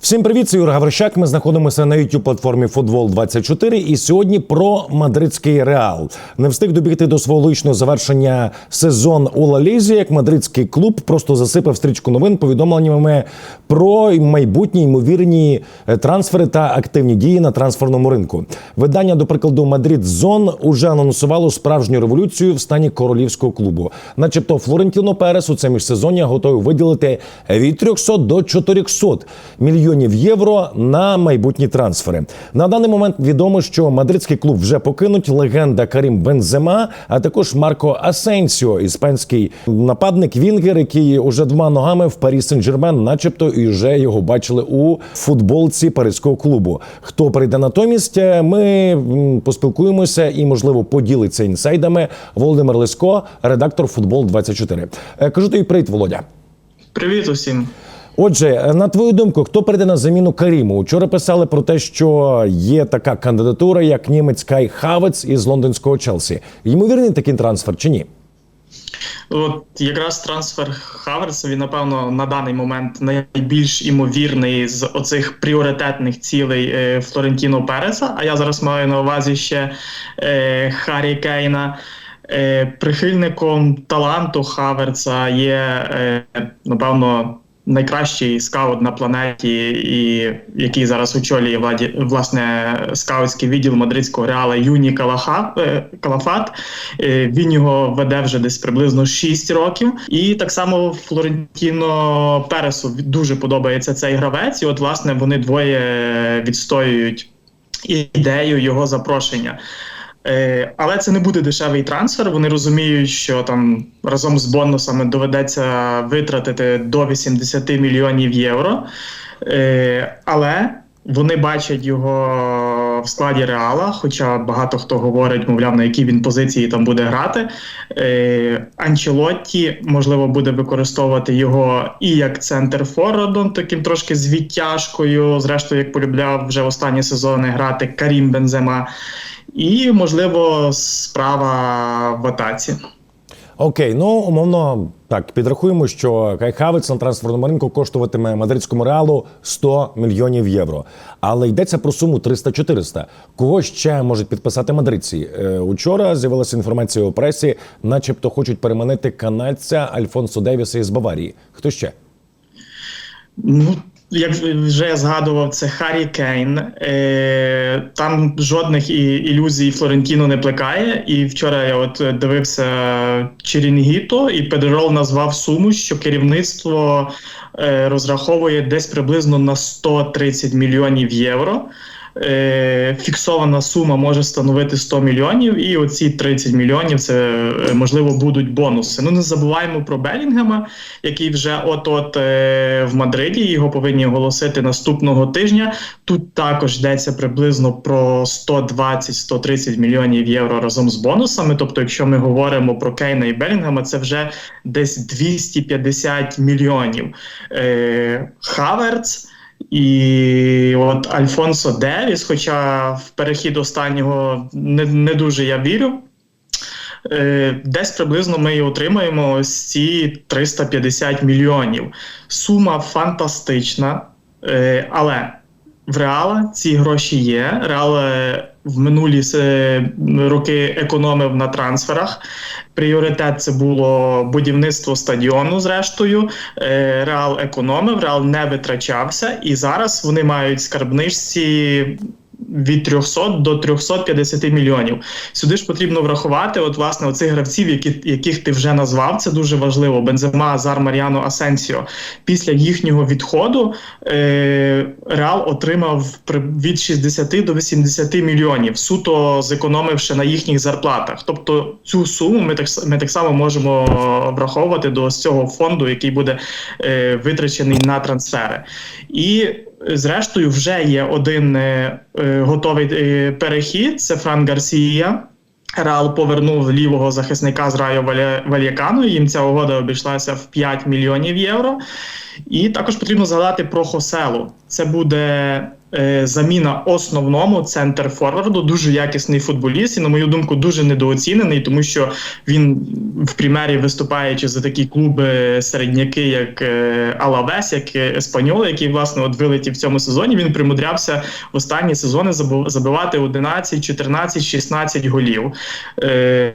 Всім привіт, це Юра Гаврищак. Ми знаходимося на youtube платформі Футбол 24 І сьогодні про мадридський реал не встиг добігти до свого логічного завершення сезон у Ла Лізі, як мадридський клуб просто засипав стрічку новин повідомленнями про майбутні ймовірні е, трансфери та активні дії на трансферному ринку. Видання, до прикладу, Мадрид Зон уже анонсувало справжню революцію в стані королівського клубу, начебто Флорентіно Перес у це міжсезоння готовий виділити від 300 до 400 мільйонів євро на майбутні трансфери. На даний момент відомо, що мадридський клуб вже покинуть легенда Карім Бензема, а також Марко Асенсіо, іспанський нападник Вінгер, який уже двома ногами в Парі Сен-Жермен, начебто, і вже його бачили у футболці паризького клубу. Хто прийде натомість, е, ми поспілкуємося і, можливо, поділиться інсайдами. Володимир Лиско, редактор Футбол 24 Е, Кажу тобі привіт, Володя. Привіт усім. Отже, на твою думку, хто прийде на заміну Каріму? Вчора писали про те, що є така кандидатура, як німець Кай Хавець із лондонського Челсі. Ймовірний такий трансфер чи ні? От якраз трансфер Хаверса він, напевно, на даний момент найбільш імовірний з оцих пріоритетних цілей е, Флорентіно Переса. А я зараз маю на увазі ще е, Харі Кейна. Е, прихильником таланту Хаверца є, е, напевно, найкращий скаут на планеті, і який зараз очолює владі, власне скаутський відділ мадридського реала Юні Калаха, е, Калафат. Е, він його веде вже десь приблизно 6 років. І так само Флорентіно Пересу дуже подобається цей гравець. І от, власне, вони двоє відстоюють ідею його запрошення. Е, але це не буде дешевий трансфер. Вони розуміють, що там разом з бонусами доведеться витратити до 80 мільйонів євро. Е, але вони бачать його в складі реала. Хоча багато хто говорить, мовляв, на якій він позиції там буде грати. Е, Анчелотті можливо буде використовувати його і як центр форвардом, таким трошки з відтяжкою. Зрештою, як полюбляв вже останні сезони грати Карім Бензема. І, можливо, справа в атаці. Окей, ну умовно так підрахуємо, що Кай Хавець на трансферному ринку коштуватиме мадридському реалу 100 мільйонів євро. Але йдеться про суму 300-400. Кого ще можуть підписати мадридці? Е, учора з'явилася інформація у пресі, начебто хочуть переманити канадця Альфонсо Девіса із Баварії. Хто ще? Ну, як вже я згадував, це Харі Кейн. Е, Там жодних і, ілюзій Флорентіно не плекає. І вчора я от дивився Черінгіто, і Педерол назвав суму, що керівництво е, розраховує десь приблизно на 130 мільйонів євро. Е, Фіксована сума може становити 100 мільйонів, і оці 30 мільйонів це е, можливо будуть бонуси. Ну не забуваємо про Белінгема, який вже от-от е, в Мадриді його повинні оголосити наступного тижня. Тут також йдеться приблизно про 120-130 мільйонів євро разом з бонусами. Тобто, якщо ми говоримо про Кейна і Белінгема, це вже десь 250 мільйонів. Е, Хаверц. І от Альфонсо Девіс, хоча в перехід останнього не, не дуже я вірю. Е, Десь приблизно ми і отримаємо ось ці 350 мільйонів. Сума фантастична, е, але в Реала ці гроші є. Реал е, в минулі е, роки економив на трансферах. Пріоритет це було будівництво стадіону. Зрештою, Е, Реал економив, Реал не витрачався, і зараз вони мають скарбничці. Від 300 до 350 мільйонів. Сюди ж потрібно врахувати, от власне оцих гравців, які, яких ти вже назвав. Це дуже важливо. Бензема, Азар, Мар'яно, Асенсіо. Після їхнього відходу е, Реал отримав від 60 до 80 мільйонів, суто зекономивши на їхніх зарплатах. Тобто цю суму ми так ми так само можемо враховувати до цього фонду, який буде е, витрачений на трансфери. І зрештою вже є один е, е, готовий е, перехід. Це Фран Гарсія. Реал повернув лівого захисника з Райо Вальякану. Їм ця угода обійшлася в 5 мільйонів євро. І також потрібно згадати про Хоселу. Це буде заміна основному центр форварду, дуже якісний футболіст, і на мою думку, дуже недооцінений, тому що він в примері виступаючи за такі клуби середняки, як е, Алавес, як е, який власне от вилетів в цьому сезоні. Він примудрявся в останні сезони забив- забивати 11, 14, 16 голів. Е,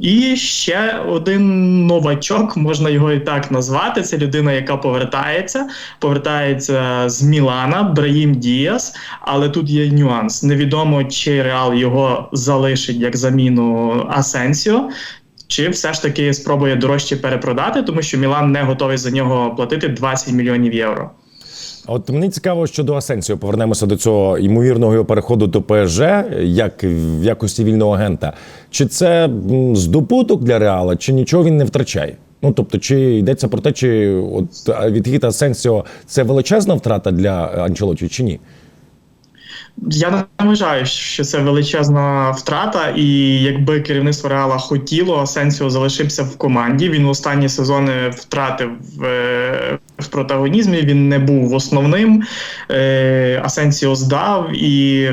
і ще один новачок, можна його і так назвати. Це людина, яка повертається, повертається з Мілана, Браїм Діас. Але тут є нюанс. Невідомо, чи Реал його залишить як заміну Асенсіо. Чи все ж таки спробує дорожче перепродати, тому що Мілан не готовий за нього платити 20 мільйонів євро. От мені цікаво щодо Асенсіо. Повернемося до цього ймовірного його переходу до ПСЖ як в якості вільного агента. Чи це здобуток для Реала, чи нічого він не втрачає? Ну тобто, чи йдеться про те, чи от відхід Асенсіо це величезна втрата для Анчелоті, чи ні? Я не вважаю, що це величезна втрата, і якби керівництво Реала хотіло, Асенсіо залишився в команді. Він в останні сезони втратив е, в протагонізмі. Він не був основним. Е, Асенсіо здав і.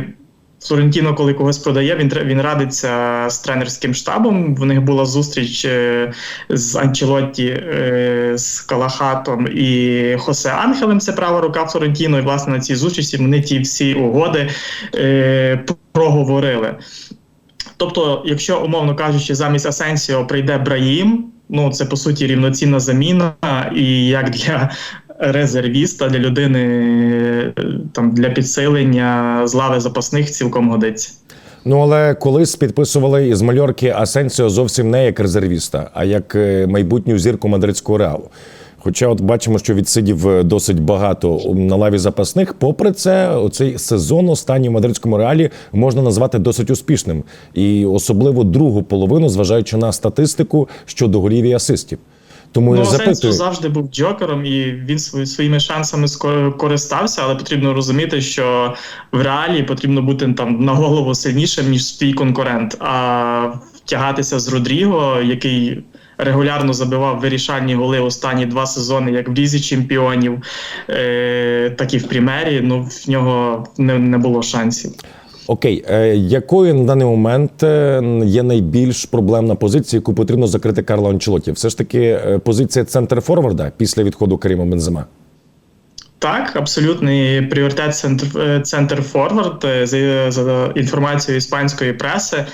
Флорентіно, коли когось продає, він він радиться з тренерським штабом. В них була зустріч е, з Анчелотті, е, з Калахатом і Хосе Ангелем. Це права рука Флорентіно. І власне на цій зустрічі вони ті всі угоди е, проговорили. Тобто, якщо умовно кажучи, замість Асенсіо прийде Браїм, ну це по суті рівноцінна заміна, і як для резервіста, для людини е, там для підсилення з лави запасних цілком годиться. Ну але колись підписували із Мальорки Асенсіо зовсім не як резервіста, а як е, майбутню зірку мадридського реалу. Хоча, от бачимо, що відсидів е, досить багато на лаві запасних. Попри це, оцей сезон останній в мадридському реалі можна назвати досить успішним, і особливо другу половину, зважаючи на статистику щодо голів і асистів. Тому Ну, я запитую. завжди був джокером, і він своїми шансами користався, але потрібно розуміти, що в реалі потрібно бути там на голову сильнішим, ніж свій конкурент. А втягатися з Родріго, який регулярно забивав вирішальні голи останні два сезони, як в лізі чемпіонів, е- так і в Прімері. Ну в нього не, не було шансів. Окей, е, якою на даний момент е, є найбільш проблемна позиція, яку потрібно закрити Карло Анчелоті? Все ж таки е, позиція центр форварда після відходу Каріма Бензема. Так, абсолютний пріоритет центр, центр форвард. За, за інформацією іспанської преси,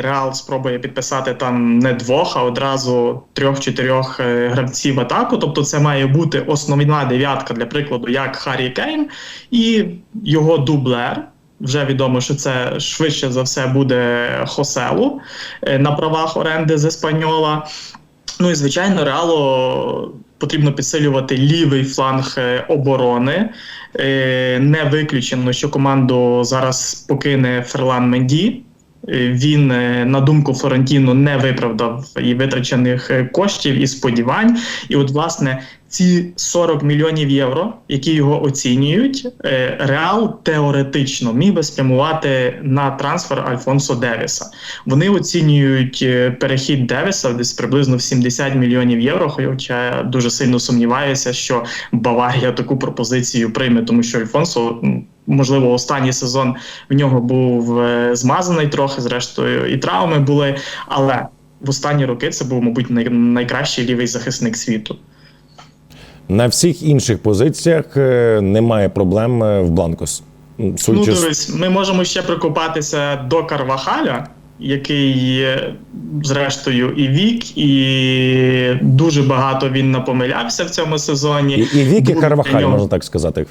Реал спробує підписати там не двох, а одразу трьох-чотирьох гравців атаку. Тобто, це має бути основна дев'ятка, для прикладу, як Харі Кейн і його дублер. Вже відомо, що це швидше за все буде Хоселу е, на правах оренди з Еспаньола. Ну і звичайно, реалу потрібно підсилювати лівий фланг е, оборони. Е, Не виключено, що команду зараз покине Ферлан Менді. Він, на думку Флорентіно, не виправдав і витрачених коштів і сподівань. І, от, власне, ці 40 мільйонів євро, які його оцінюють, е, Реал теоретично міг би спрямувати на трансфер Альфонсо Девіса. Вони оцінюють е, перехід Девіса десь приблизно в 70 мільйонів євро. Хоча я дуже сильно сумніваюся, що Баварія таку пропозицію прийме, тому що Альфонсо. Можливо, останній сезон в нього був е, змазаний трохи, зрештою, і травми були. Але в останні роки це був, мабуть, найкращий лівий захисник світу. На всіх інших позиціях е, немає проблем е, в Бланкос. Ну, дивись, ми можемо ще прикопатися до Карвахаля, який, є, зрештою, і вік, і дуже багато він напомилявся в цьому сезоні. і, і вік, і Карвахаль, можна так сказати.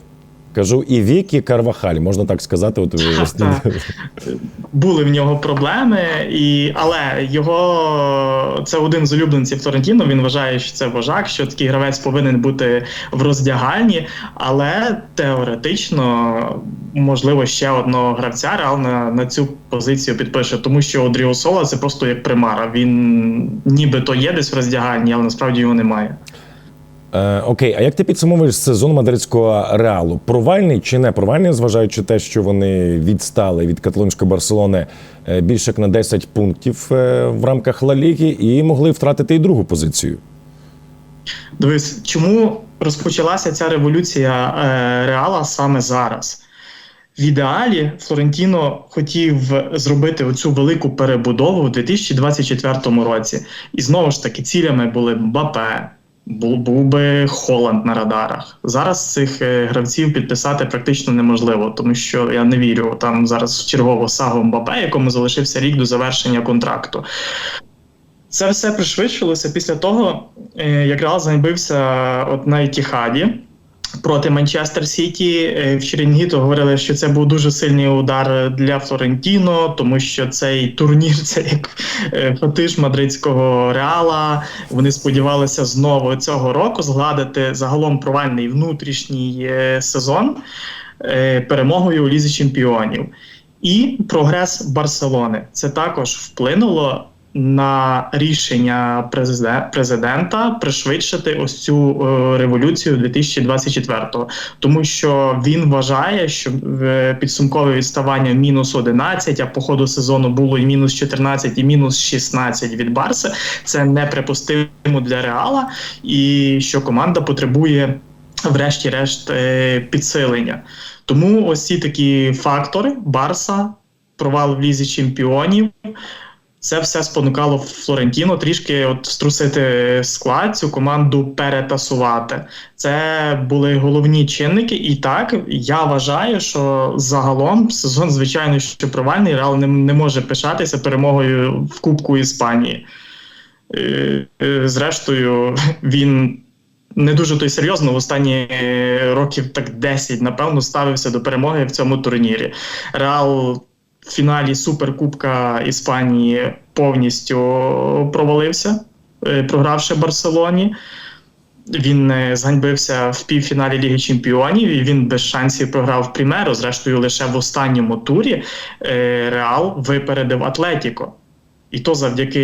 Кажу, і Вікі Карвахаль, можна так сказати. От, Так. Були в нього проблеми, і але його це один з улюбленців Флорентіно. Він вважає, що це вожак, що такий гравець повинен бути в роздягальні. Але теоретично можливо ще одного гравця Реал на, на цю позицію підпише, тому що Одріо Сола це просто як примара. Він нібито є десь в роздягальні, але насправді його немає. Е, окей, а як ти підсумовуєш сезон мадридського реалу? Провальний чи не провальний, зважаючи те, що вони відстали від каталонської Барселони е, більше як на 10 пунктів е, в рамках Ла Ліги і могли втратити і другу позицію? Дивись, чому розпочалася ця революція е, Реала саме зараз? В ідеалі Флорентіно хотів зробити оцю велику перебудову у 2024 році. І знову ж таки, цілями були Мбапе, був, був би Холланд на радарах. Зараз цих е, гравців підписати практично неможливо, тому що я не вірю там зараз в чергову сагу Мбапе, якому залишився рік до завершення контракту. Це все пришвидшилося після того, е, як Реал занебився от на Етіхаді проти Манчестер Сіті. Е, В Черенгіту говорили, що це був дуже сильний удар для Флорентіно, тому що цей турнір це як е, фетиш мадридського реала. Вони сподівалися знову цього року згладити загалом провальний внутрішній е, сезон перемогою у лізі чемпіонів. І прогрес Барселони це також вплинуло на рішення президе- президента пришвидшити ось цю е, революцію 2024-го. тому що він вважає, що е, підсумкове відставання мінус 11, а по ходу сезону було і мінус 14, і мінус 16 від Барси. Це неприпустимо для Реала, і що команда потребує, врешті-решт, е, підсилення. Тому ось ці такі фактори: Барса, провал в лізі чемпіонів. Це все спонукало Флорентіно трішки от струсити склад, цю команду перетасувати. Це були головні чинники. І так я вважаю, що загалом сезон, звичайно, що провальний Реал не, не може пишатися перемогою в Кубку Іспанії. Е, е, Зрештою, він не дуже то й серйозно в останні років так 10, напевно, ставився до перемоги в цьому турнірі. Реал в фіналі Суперкубка Іспанії повністю провалився, е, програвши Барселоні. Він е, зганьбився в півфіналі Ліги Чемпіонів і він без шансів програв Прімеру. Зрештою, лише в останньому турі е, Реал випередив Атлетіко. І то завдяки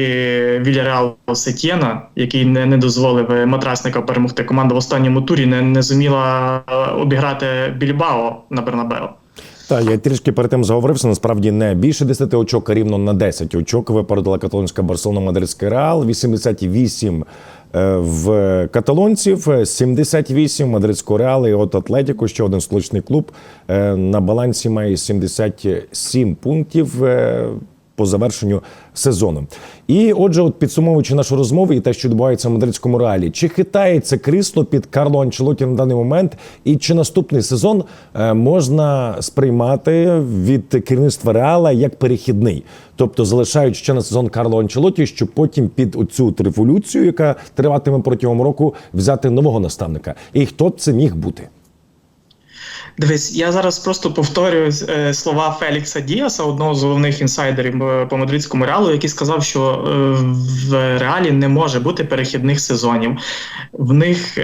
Вільяреалу Сетєна, який не, не дозволив матрасника перемогти. Команда в останньому турі не, не зуміла обіграти Більбао на Бернабео. Так, я трішки перед тим заговорився. Насправді не більше 10 очок, а рівно на 10 очок випередила каталонська Барселона Мадридський Реал. 88 е, в каталонців, 78 мадридського Реалу і от Атлетіко, ще один столичний клуб е, на балансі має 77 пунктів. По завершенню сезону, і отже, от підсумовуючи нашу розмову і те, що відбувається в мадридському реалі, чи хитається крісло під Карло Анчелоті на даний момент, і чи наступний сезон е, можна сприймати від керівництва реала як перехідний, тобто залишають ще на сезон Карло Анчелоті, щоб потім під оцю революцію, яка триватиме протягом року, взяти нового наставника, і хто б це міг бути? Дивись, я зараз просто повторюю е, слова Фелікса Діаса, одного з головних інсайдерів е, по мадридському реалу, який сказав, що е, в реалі не може бути перехідних сезонів. В них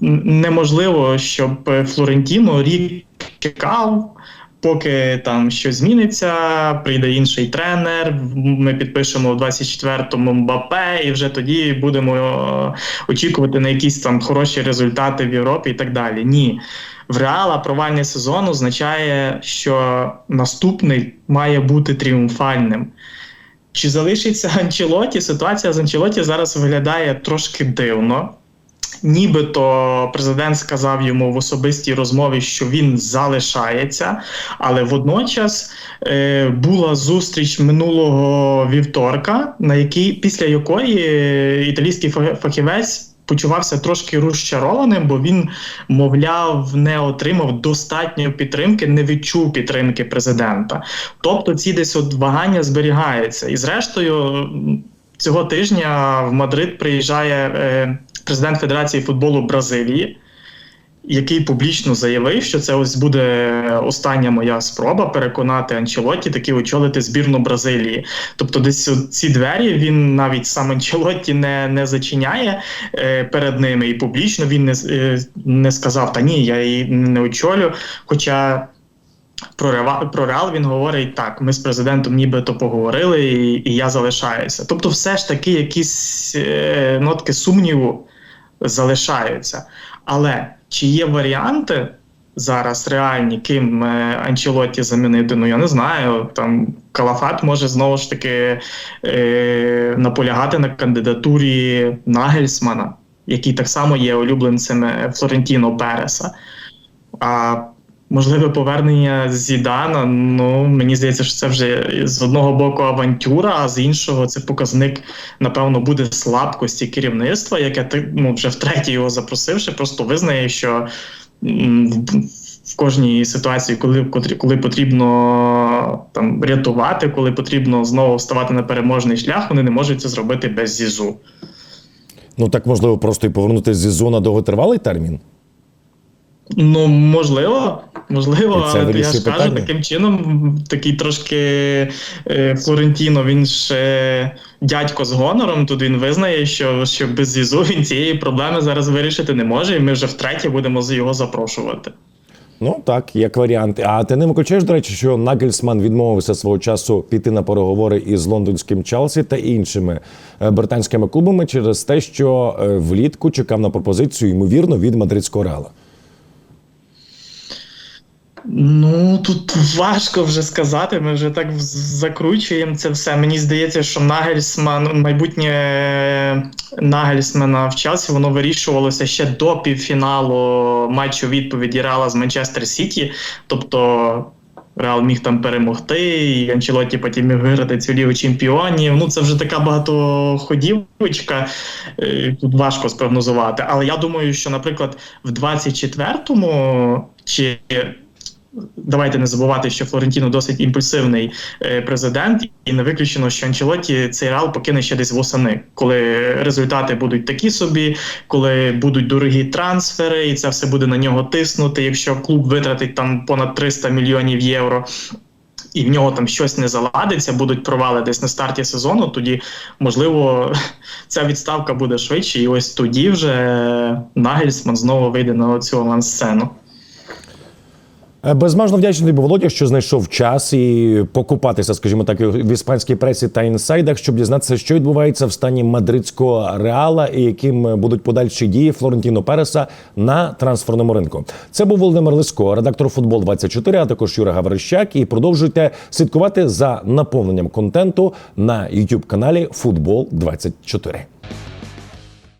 неможливо, щоб Флорентіно рік чекав. Поки там щось зміниться, прийде інший тренер. Ми підпишемо в 24-му Мбапе, і вже тоді будемо очікувати на якісь там хороші результати в Європі і так далі. Ні, в Реала провальний сезон означає, що наступний має бути тріумфальним. Чи залишиться Анчелоті? Ситуація з Анчелоті зараз виглядає трошки дивно. Нібито президент сказав йому в особистій розмові, що він залишається, але водночас е, була зустріч минулого вівторка, на якій після якої е, італійський фахівець почувався трошки розчарованим, бо він, мовляв, не отримав достатньо підтримки, не відчув підтримки президента. Тобто ці десь от вагання зберігаються. І зрештою, цього тижня в Мадрид приїжджає е, президент Федерації футболу Бразилії. Який публічно заявив, що це ось буде остання моя спроба переконати Анчелотті таки очолити збірну Бразилії. Тобто, десь ці двері він навіть сам Анчелотті не, не зачиняє е, перед ними, і публічно він не, е, не сказав: Та ні, я її не очолю. Хоча про, Реал він говорить так: ми з президентом нібито поговорили, і, і я залишаюся. Тобто, все ж таки, якісь е, нотки сумніву залишаються. Але чи є варіанти зараз реальні, ким Анчелоті Анчелотті замінити? Ну я не знаю. Там Калафат може знову ж таки е, наполягати на кандидатурі Нагельсмана, який так само є улюбленцем е, Флорентіно Переса. А Можливе повернення Зідана. Ну мені здається, що це вже з одного боку авантюра, а з іншого це показник, напевно, буде слабкості керівництва, яке ти ну вже втретє його запросивши, просто визнає, що в- кожній ситуації, коли коли потрібно там рятувати, коли потрібно знову вставати на переможний шлях, вони не можуть це зробити без зізу. Ну так можливо, просто і повернутися зі зона довготривалий термін. Ну, можливо, можливо, це але я ж кажу, таким чином, такий трошки е, Флорентіно, він ще дядько з гонором. Тут він визнає, що, що без Зізу він цієї проблеми зараз вирішити не може, і ми вже втретє будемо його запрошувати. Ну так, як варіант. А ти не виключаєш, до речі, що Нагельсман відмовився свого часу піти на переговори із лондонським Челсі та іншими е, британськими клубами через те, що е, влітку чекав на пропозицію, ймовірно, від мадридського реала. Ну тут важко вже сказати. Ми вже так закручуємо це все. Мені здається, що Нагельсман, майбутнє Нагельсмана в Челсі, воно вирішувалося ще до півфіналу матчу відповіді Реала з Манчестер Сіті. Тобто Реал міг там перемогти, і Анчелотті потім міг виграти цю лігу чемпіонів. Ну це вже така багатоходівочка. е, Тут важко спрогнозувати. Але я думаю, що, наприклад, в 24-му чи давайте не забувати, що Флорентіно досить імпульсивний е, президент, і не виключено, що Анчелотті цей реал покине ще десь восени, коли результати будуть такі собі, коли будуть дорогі трансфери, і це все буде на нього тиснути. Якщо клуб витратить там понад 300 мільйонів євро. І в нього там щось не заладиться, будуть провали десь на старті сезону. Тоді, можливо, ця відставка буде швидше, і ось тоді вже Нагельсман знову вийде на цю авансцену. Е, Безмежно вдячний тобі, Володя, що знайшов час і покупатися, скажімо так, в іспанській пресі та інсайдах, щоб дізнатися, що відбувається в стані мадридського реала і яким будуть подальші дії Флорентіно Переса на трансферному ринку. Це був Володимир Лиско, редактор футбол 24 а також Юра Гаврищак. І продовжуйте слідкувати за наповненням контенту на youtube каналі Футбол 24